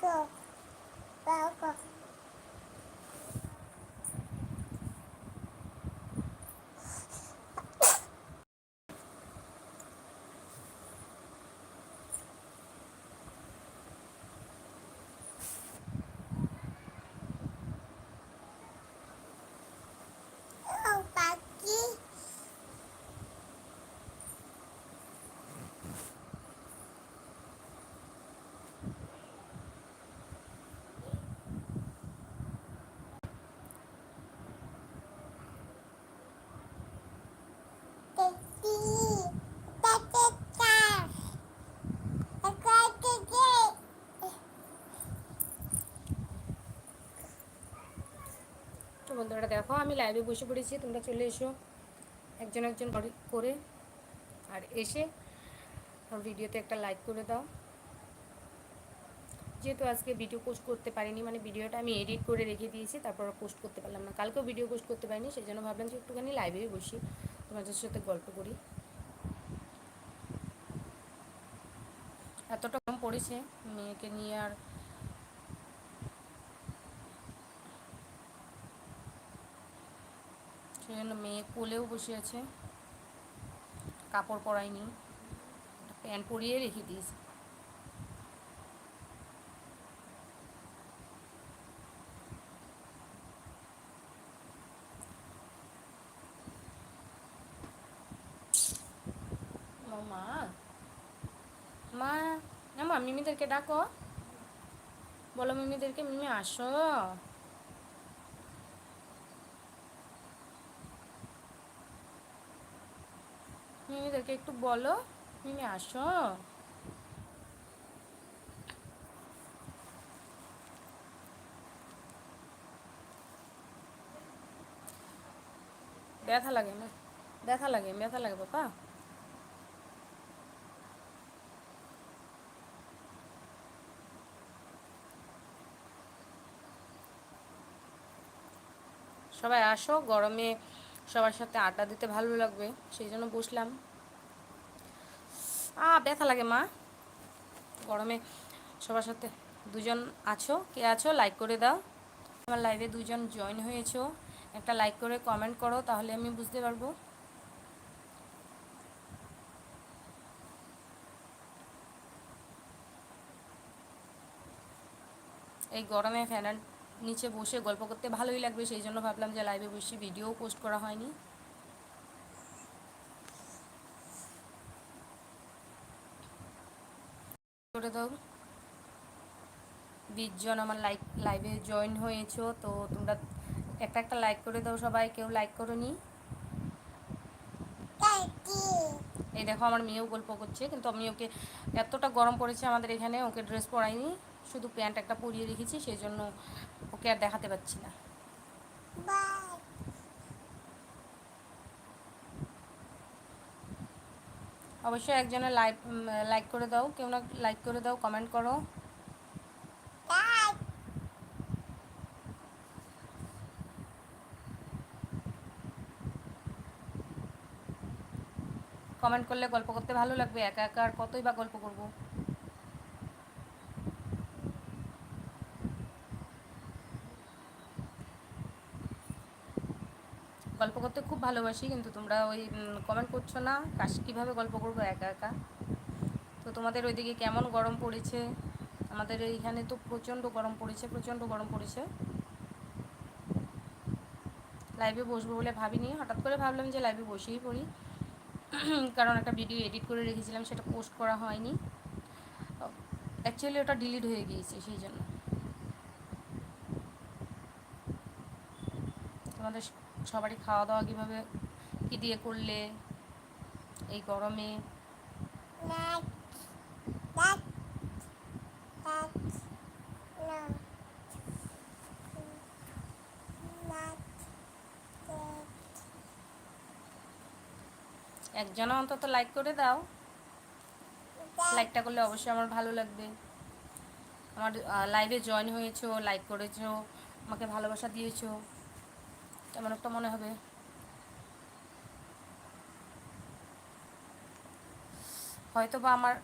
তো বন্ধুরা দেখো, আমি লাইভে বসে পড়েছি, তোমরা চলে এসো একজন একজন করে আর এসে ভিডিওতে একটা লাইক করে দাও। যেহেতু আজকে ভিডিও পোস্ট করতে পারিনি মানে ভিডিওটা আমি এডিট করে রেখে দিয়েছি, তারপর পোস্ট করতে পারলাম না। কালকেও ভিডিও পোস্ট করতে পারিনি সেই জন্য ভাবলাম যে একটুখানি লাইভেই বসি, তোমাদের সাথে গল্প করি। এতটা কম পড়েছে, মেয়েকে নিয়ে আর সেই জন্য মেয়ে কোলেও বসে আছে। কাপড় পরায়নি। প্যান্ট পরিয়ে রেখে দিয়েছে। মা। মা মা, মিমিদেরকে ডাকো। বলো মিমিদেরকে, মিমি আসো। মিমিদেরকে একটু বলো মিমি আসো। ব্যথা লাগে না ব্যথা লাগে ব্যথা লাগে বাবা সবাই আসো, গরমে সবার সাথে আড্ডা দিতে ভালো লাগবে, সেই জন্য বসলাম। আ, ব্যথা লাগে মা। গরমে সবার সাথে দুজন আছো, কে আছো লাইক করে দাও। আমার লাইভে দুজন জয়েন হয়েছো, একটা লাইক করে কমেন্ট করো তাহলে আমি বুঝতে পারব। এই গরমে ফ্যানের নিচে বসে গল্প করতে ভালোই লাগবে, সেই জন্য ভাবলাম যে লাইভে বসে ভিডিও পোস্ট করা হয়নি। করে দাও। বিশজন আমার লাইক, লাইভে জয়েন হয়েছো, তো তোমরা একটা একটা লাইক করে দাও সবাই, কেউ লাইক করো নি এই দেখো আমার মেয়েও গল্প করছে, কিন্তু আমি ওকে এতটা গরম পড়েছে আমাদের এখানে, ওকে ড্রেস পরাইনি, শুধু প্যান্ট একটা পরিয়ে রেখেছি, সেই জন্য ওকে আর দেখাতে পাচ্ছি না। অবশ্যই একজনের লাইক লাইক করে দাও। কেউ না লাইক করে দাও কমেন্ট করো। কমেন্ট করলে গল্প করতে ভালো লাগবে। একা একা আর কতই বা গল্প করব? গল্প করতে খুব ভালোবাসি, কিন্তু তোমরা ওই কমেন্ট করছ না। কাশ, কীভাবে গল্প করব একা একা? তো তোমাদের ওইদিকে কেমন গরম পড়েছে? আমাদের এইখানে তো প্রচণ্ড গরম পড়েছে, প্রচণ্ড গরম পড়েছে। লাইভে বসবো বলে ভাবিনি, হঠাৎ করে ভাবলাম যে লাইভে বসেই পড়ি। কারণ একটা ভিডিও এডিট করে রেখেছিলাম, সেটা পোস্ট করা হয়নি। অ্যাকচুয়ালি ওটা ডিলিট হয়ে গিয়েছে, সেই জন্য। তোমাদের সবারই খাওয়া দাওয়া কীভাবে, কী দিয়ে করলে এই গরমে? একজন অন্তত লাইক করে দাও। লাইকটা করলে অবশ্যই আমার ভালো লাগবে। আমার লাইভে জয়েন হয়েছো লাইক করেছ, আমাকে ভালোবাসা দিয়েছ। তেমন একটা মনে হবে। হয়তো বা আমার